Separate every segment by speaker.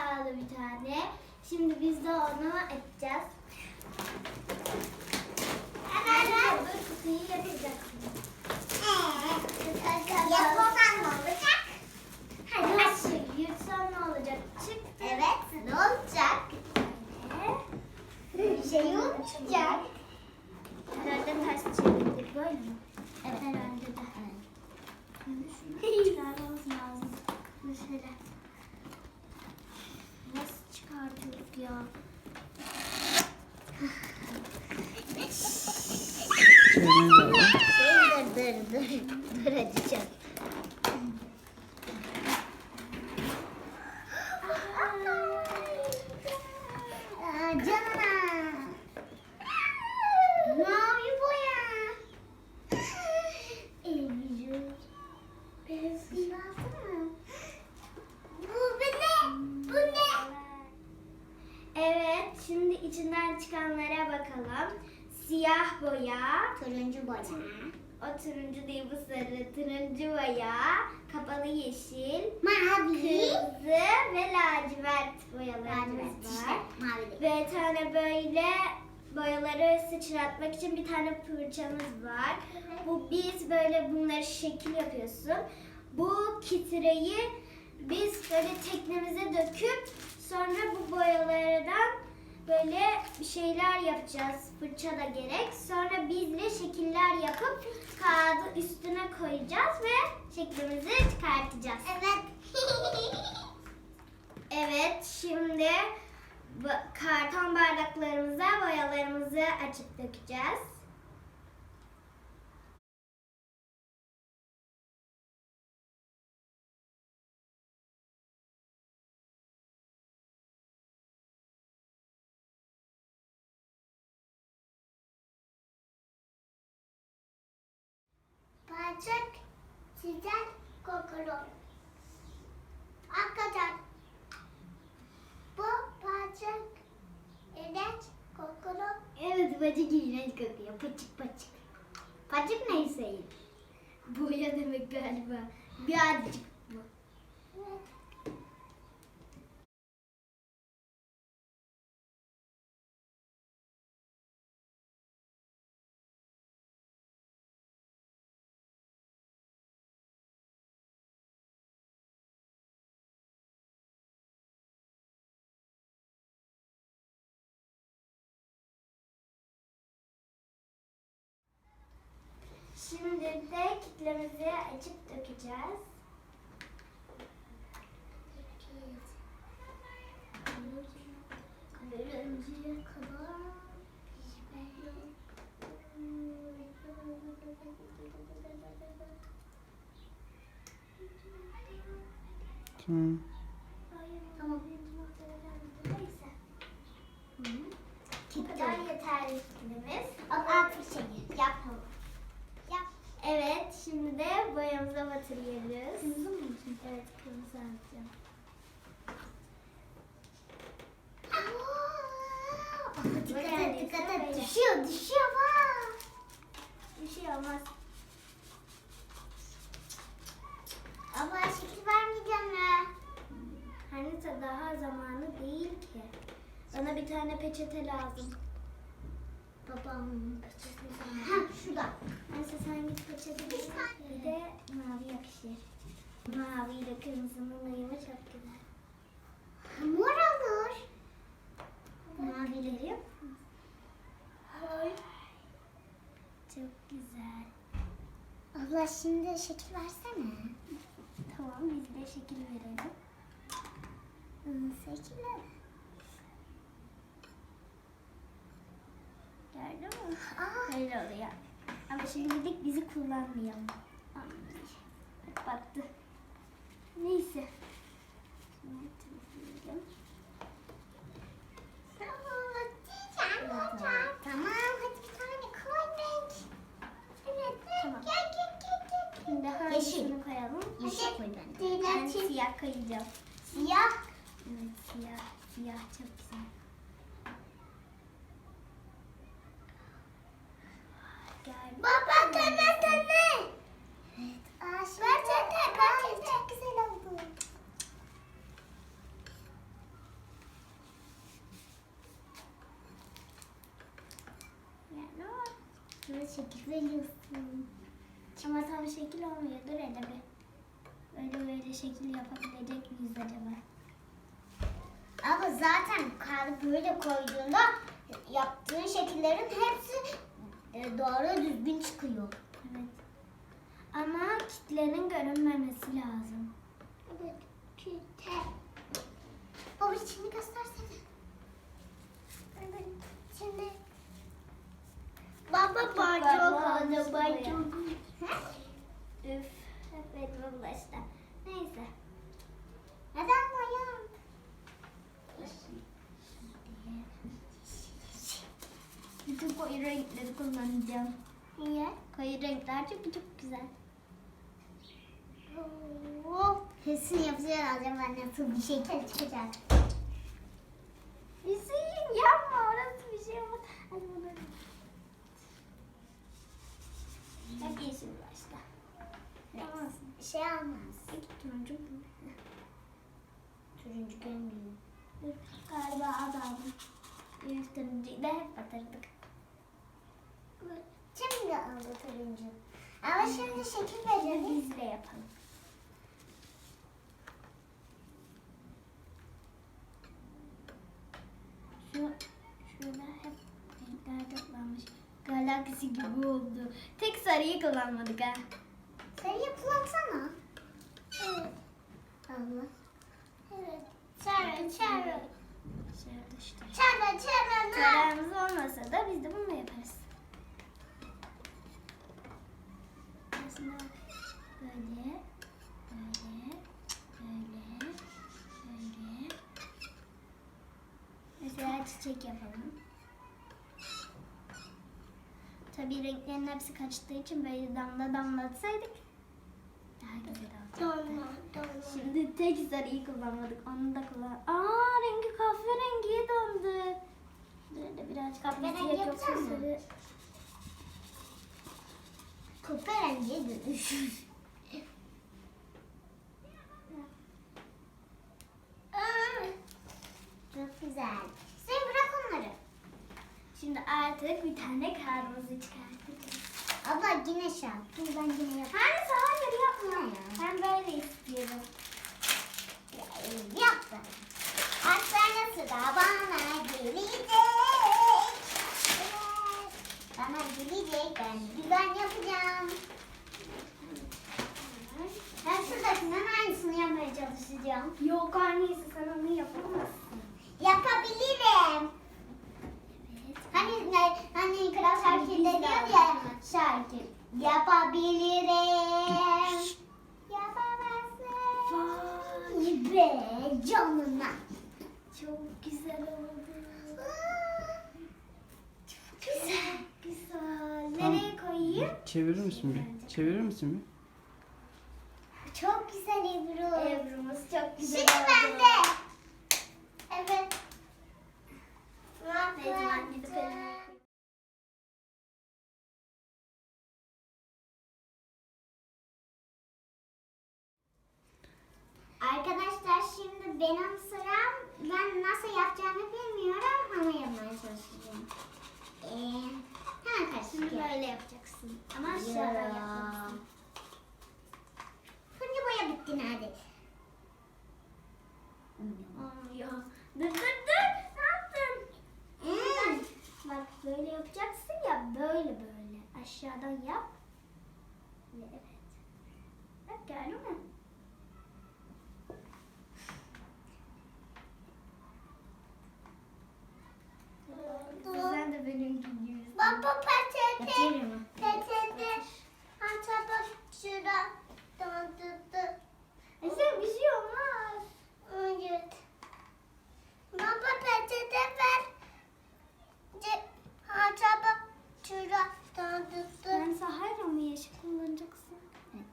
Speaker 1: aldı bir tane. Şimdi biz de onu yapacağız. Dur kutuyu yapacaksın.
Speaker 2: Yapmadan ne olacak?
Speaker 1: Hadi aç. Yırtsam ne olacak? Çık.
Speaker 2: Evet, ne olacak? Bir şey olmayacak.
Speaker 1: Herhalde ters çevirdik böyle mi? Evet. Herhalde de. Şunu çıkarmamız lazım. Mesela. Nasıl çıkartıyorduk ya?
Speaker 2: Dur, dur, dur, dur, açacağım. Aa, Canına. Mavi boya. Alsana. Bu ne? Bu ne?
Speaker 1: Evet, şimdi içinden çıkanlara bakalım. Siyah boya,
Speaker 2: Turuncu boya.
Speaker 1: o turuncu değil bu sarı, turuncu boya, kapalı yeşil,
Speaker 2: Mavi.
Speaker 1: kırmızı ve lacivert boyalarımız var.
Speaker 2: Mavi.
Speaker 1: Ve tane böyle boyaları sıçratmak için bir tane fırçamız var. Bu biz böyle bunları şekil yapıyorsun. Bu kitreyi biz böyle teknemize döküp sonra bu boyalardan böyle şeyler yapacağız. Fırça da gerek. Sonra biz de şekiller yapıp kağıdı üstüne koyacağız ve şeklimizi çıkartacağız.
Speaker 2: Evet.
Speaker 1: Evet, şimdi karton bardaklarımıza boyalarımızı açıp dökeceğiz.
Speaker 2: Bacak sıcak kokulu. Hakikaten. Bu bacak ilaç kokulu.
Speaker 1: Evet, bacık iğrenç kokuyor. Paçık paçık. Paçık neyse. Boya demek galiba. Birazcık bu. Şimdi de kitlemizi açıp dökeceğiz.
Speaker 2: Ölünceye kadar
Speaker 3: Tamam.
Speaker 2: Tamam.
Speaker 1: Neyse. Bu kadar yeterli kitlemiz.
Speaker 2: Bak artık şeyi yapalım. Yap.
Speaker 1: Evet, şimdi de boyamıza batırıyoruz.
Speaker 2: Kırmızı mı?
Speaker 1: Evet, kırmızı alacağım.
Speaker 2: Aa, Dikkat et, dikkat et. Düşüyor, düşüyor.
Speaker 1: Bir şey olmaz.
Speaker 2: Ama şekil vermeyeceğim ya.
Speaker 1: Hani daha zamanı değil ki. Bana bir tane peçete lazım.
Speaker 2: Babamın.
Speaker 1: Neyse bir de mavi yakışır. Mavi ile kırmızının uyumu çok güzel.
Speaker 2: Mor olur.
Speaker 1: Mavileri yap. Çok güzel.
Speaker 2: Abla şimdi şekil versene.
Speaker 1: Tamam biz de şekil verelim.
Speaker 2: Şekil ver.
Speaker 1: Gördün mü?
Speaker 2: Aa,
Speaker 1: Böyle oluyor. Şimdilik bizi kullanmayalım. Ay, Bak battı. Neyse. Şimdi temizleyelim.
Speaker 2: tamam, hadi bir tane koy renk. Evet,
Speaker 1: Tamam.
Speaker 2: gel gel gel gel.
Speaker 1: Şimdi hangisini koyalım?
Speaker 2: Yeşil koy.
Speaker 1: Ben siyah koyacağım.
Speaker 2: Siyah.
Speaker 1: Evet siyah. Siyah çok güzel. Gel.
Speaker 2: Baba şekil veriyorsun.
Speaker 1: Ama tam şekil olmuyor. Dur hele bir. Böyle şekil yapabilecek miyiz acaba?
Speaker 2: Ama zaten kağıdı böyle koyduğunda yaptığın şekillerin hepsi e, doğru düzgün çıkıyor.
Speaker 1: Evet. Ama kitlenin görünmemesi lazım.
Speaker 2: Evet. Küte. Baba şimdi göstersene. Evet. Şimdi. Baba
Speaker 1: bacak oldu,
Speaker 2: bacak.
Speaker 1: Üf. Evet bulaştı. Neyse.
Speaker 2: Neden boyan?
Speaker 1: Bütün koyu renkleri kullanacağım.
Speaker 2: Niye?
Speaker 1: Koyu renkler çünkü çok güzel.
Speaker 2: Oh, kesin yapacağız acaba nasıl bir şekil çıkacak.
Speaker 1: Hüseyin yapma orası bir şey olmaz. Hadi bunu. Hadi yeşil başla. Tamam.
Speaker 2: Şey almaz.
Speaker 1: İki turuncu bu.
Speaker 2: Görmüyor.
Speaker 1: Dur, Galiba. Bir turuncuyu da hep batırdık.
Speaker 2: Şimdi turuncu. Ama şimdi şekil verelim.
Speaker 1: Biz de yapalım. Şu şurada hep renkler toplanmış. Galaksi gibi oldu. Tek sarıyı kullanmadık ha.
Speaker 2: Sen yapılansana. Evet. Allah. Evet. Çara çara.
Speaker 1: Şurada işte. Çarağımız olmasa da biz de bunu yaparız. Aslında böyle, böyle, böyle, böyle. Mesela çiçek yapalım. Tabii renklerin hepsi kaçtığı için böyle damla damlatsaydık daha güzel olacaktı.
Speaker 2: Dolma, dolma.
Speaker 1: Tek sarıyı kullanmadık. Onu da kullan. Aa rengi kahverengiye döndü. Böyle birazcık
Speaker 2: Kahverengi
Speaker 1: kahverengi
Speaker 2: yapacak mısın?
Speaker 1: sarı.
Speaker 2: Kahverengiye dönüşür. Aa, Çok güzel. Sen bırak onları.
Speaker 1: Şimdi artık bir tane kırmızı çıkartacağız.
Speaker 2: Abla yine şal. Dur ben yine yapayım.
Speaker 1: Hayır hayır yapma.
Speaker 2: Ya.
Speaker 1: Ben böyle istiyorum.
Speaker 2: Aslanı sıra bana gelecek. Evet. Bana gelecek. Ben güven yapacağım. Ben şuradakinden aynısını yapmaya çalışacağım.
Speaker 1: Yok annesi sen onu yapamazsın.
Speaker 2: Yapabilirim.
Speaker 1: Evet.
Speaker 2: Hani ne, hani kral şarkıda diyor ya şarkı. Yapabilirim. Yapamazsın.
Speaker 1: Vay
Speaker 2: Be canına.
Speaker 1: çok güzel oldu.
Speaker 2: Çok güzel.
Speaker 1: Güzel.
Speaker 3: Tamam.
Speaker 1: Nereye koyayım?
Speaker 3: Çevirir misin bir? Çevirir misin bir?
Speaker 2: Çok güzel Ebru.
Speaker 1: Evrumuz çok güzel
Speaker 2: Şimdi
Speaker 1: oldu.
Speaker 2: bende. Evet.
Speaker 1: Neyse ben gidip elimi
Speaker 2: Arkadaşlar şimdi benim sıram. Ben nasıl yapacağımı bilmiyorum ama yapmaya çalışacağım. Ee, hemen karışık
Speaker 1: Şimdi böyle yapacaksın. Ama aşağıdan yapacaksın.
Speaker 2: Turuncu boya bitti neredeyse.
Speaker 1: Olmuyor. Dur dur dur. Ne yaptın?
Speaker 2: Hmm.
Speaker 1: Bak böyle yapacaksın ya böyle böyle. Aşağıdan yap. Ve evet. Bak gördün mü? Sen de benim gibi.
Speaker 2: Baba peçete.
Speaker 1: Batırır mı?
Speaker 2: Peçete. Hatta bak şurada. Tamam tuttu.
Speaker 1: E sen bir şey olmaz.
Speaker 2: Evet. Baba peçete ver. Ce- Hatta bak
Speaker 1: Sen sahayla mı yeşil kullanacaksın?
Speaker 2: Evet.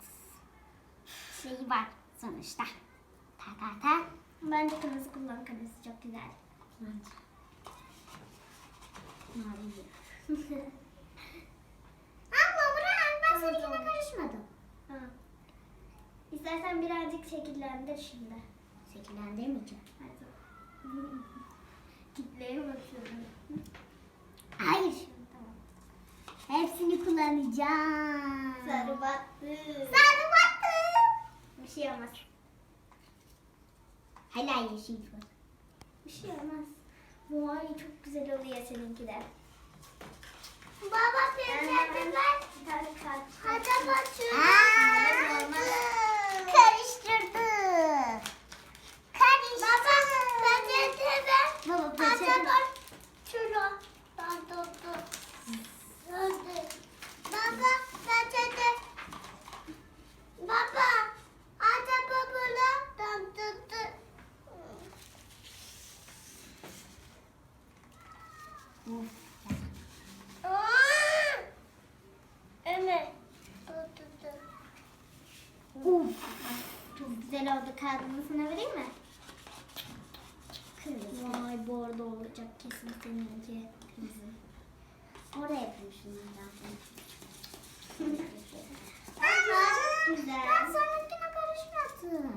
Speaker 2: Şey var sonuçta. Ta ta ta.
Speaker 1: Bence kırmızı kullan kırmızı çok güzel.
Speaker 2: Mavi. Abla bırak ben
Speaker 1: Tamam,
Speaker 2: seninkine
Speaker 1: tamam.
Speaker 2: karışmadım.
Speaker 1: ha. İstersen birazcık şekillendir şimdi.
Speaker 2: Şekillendirmeyeceğim.
Speaker 1: Hadi. Kitleye bakıyorum.
Speaker 2: Hayır. Hepsini kullanacağım.
Speaker 1: Sarı battı.
Speaker 2: Sarı battı.
Speaker 1: Bir şey olmaz.
Speaker 2: Hala yeşil var.
Speaker 1: Bir şey olmaz. Vay çok güzel oluyor seninki de.
Speaker 2: Baba peçete ver.
Speaker 1: Bir tane kart.
Speaker 2: Hadi.
Speaker 1: Olmaz.
Speaker 2: Karıştırdı. Karıştırdı. Baba peçete ver.
Speaker 1: Baba
Speaker 2: Hadi
Speaker 1: peçete.
Speaker 2: bak. Şurada. Dur Baba peçete. Baba.
Speaker 1: Evet.
Speaker 2: Dur dur dur.
Speaker 1: Uf. Çok güzel oldu. Kağıdını sana vereyim mi? Vay bordo olacak kesin seninki. Kırmızı.
Speaker 2: Oraya yapayım şunlardan.
Speaker 1: Aa, güzel.
Speaker 2: Ben sonrakine karışmasın.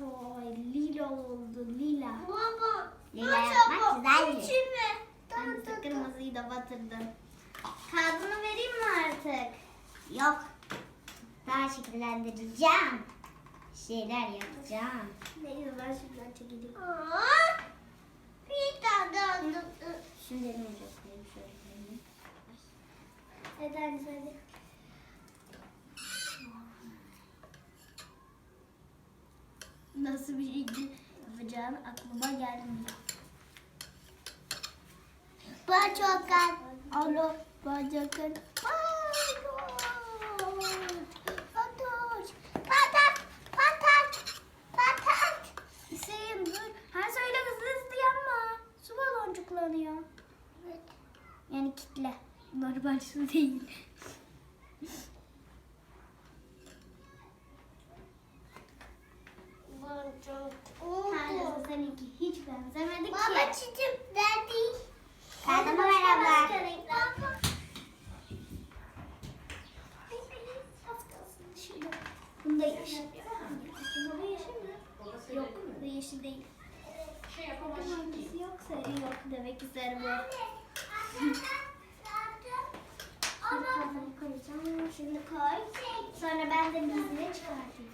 Speaker 1: Vay lila oldu lila.
Speaker 2: Baba.
Speaker 1: Lila yapmak güzel bir-
Speaker 2: İçime.
Speaker 1: Ben de kırmızıyı da batırdım. Kağıdını vereyim mi artık?
Speaker 2: Yok. Daha şekillendireceğim. Şeyler yapacağım.
Speaker 1: Neyse ben şuradan çekileyim.
Speaker 2: Bir tane Şimdi elime koyayım şöyle koyayım.
Speaker 1: Hadi hadi. Nasıl bir şey yapacağını aklıma gelmiyor.
Speaker 2: Bacokan.
Speaker 1: Alo bacakın.
Speaker 2: Patat.
Speaker 1: Su değil. Tanrısı seninki hiç benzemedi ki.
Speaker 2: Baba.
Speaker 1: Bunda yeşil. Bunda yeşil mi? Yok, bunda yeşil değil. Yok, sarı yok. Demek ki sarı bu. Şimdi kağıdımı koyacağım. Şimdi koy. Sonra ben de bizine çıkartayım.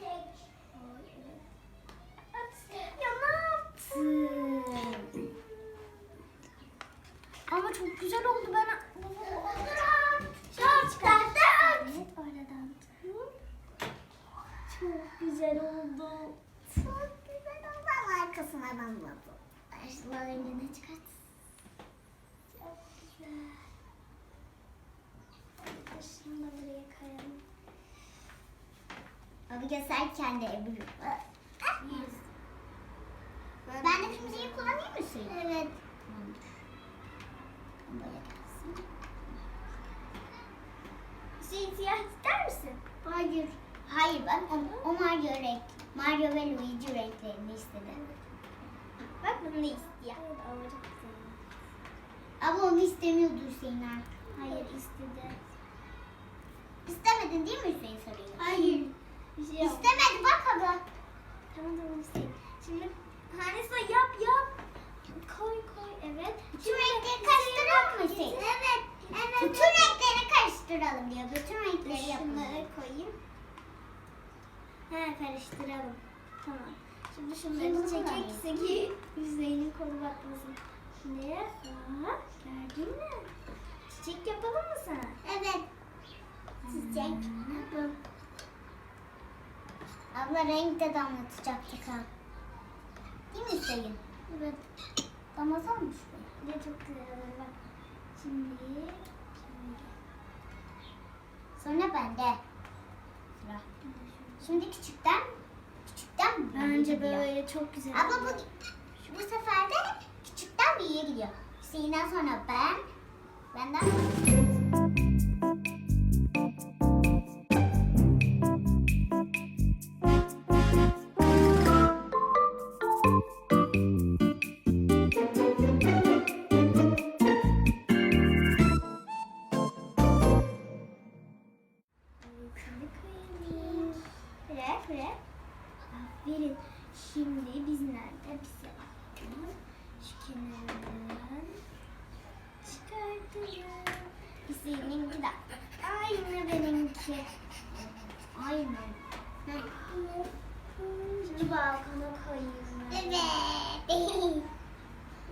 Speaker 1: Ya ne yaptın? Ama çok güzel oldu. Ben çok çıkarttım. Oradan. Çok güzel oldu.
Speaker 2: Çok güzel oldu ama arkasına damladı. Şunları rengini çıkart.
Speaker 1: Çok güzel. Da buraya koyalım.
Speaker 2: Abi göster kendi Ebru.
Speaker 1: Yüz.
Speaker 2: Ben de kırmızıyı kullanayım mı suyu? Evet. Böyle gelsin.
Speaker 1: Hüseyin siyah ister misin?
Speaker 2: Hayır. Hayır ben o, o Mario renk. Mario ve Luigi renklerini istedim.
Speaker 1: Bak bunu da istiyor. Ama
Speaker 2: onu istemiyordu Hüseyin ha.
Speaker 1: Hayır istedi.
Speaker 2: İstemedin değil mi Hüseyin soruyu?
Speaker 1: Hayır. Bir şey yok.
Speaker 2: İstemedi bak abla.
Speaker 1: Tamam tamam Hüseyin. Şimdi Hanisa yap yap. Koy koy evet.
Speaker 2: Bütün renkleri karıştıralım mı Hüseyin? Evet. Evet. Bütün renkleri karıştıralım diyor. Bütün renkleri yapalım.
Speaker 1: Şunları koyayım. He karıştıralım. Tamam. Şimdi
Speaker 2: Şimdi
Speaker 1: şunları
Speaker 2: alayım.
Speaker 1: ki Hüseyin'in kolu batmasın. Ne? Aa, gördün mü? Çiçek yapalım mı sana?
Speaker 2: Evet. Çiçek. Abla renk de damlatacaktık ha. Değil mi Hüseyin?
Speaker 1: Evet.
Speaker 2: Damlatalım mı
Speaker 1: Bir de çok güzel olur bak. Şimdi şöyle.
Speaker 2: Sonra bende. Sıra. Şimdi küçükten küçükten büyüğe
Speaker 1: Bence
Speaker 2: gidiyor.
Speaker 1: böyle çok güzel
Speaker 2: Abla bu, bu sefer de küçükten büyüğe gidiyor. Hüseyin'den sonra ben, benden
Speaker 1: Şimdi De. Aynı benimki. Aynı. Şimdi balkona koyayım.
Speaker 2: Evet.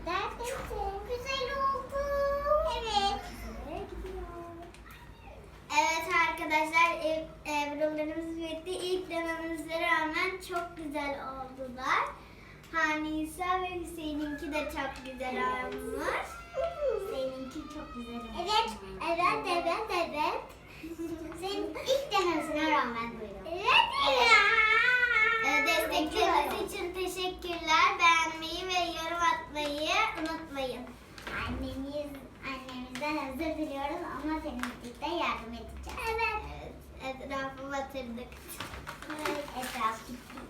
Speaker 2: Neredesin? Güzel oldu. Evet.
Speaker 1: Evet arkadaşlar ev, evrolarımız bitti. İlk denememize rağmen çok güzel oldular. Hanisa ve Hüseyin'inki de çok güzel olmuş. Hüseyin'inki çok güzel olmuş.
Speaker 2: Evet, evet, evet, evet. Senin ilk denemesine rağmen buyurun.
Speaker 1: Evet. Ee, Destekleriniz için teşekkürler. Beğenmeyi ve yorum atmayı unutmayın.
Speaker 2: Annemiz, annemizden özür diliyoruz ama senin birlikte yardım edeceğiz.
Speaker 1: Evet. evet etrafı batırdık.
Speaker 2: Evet, etraf gitti.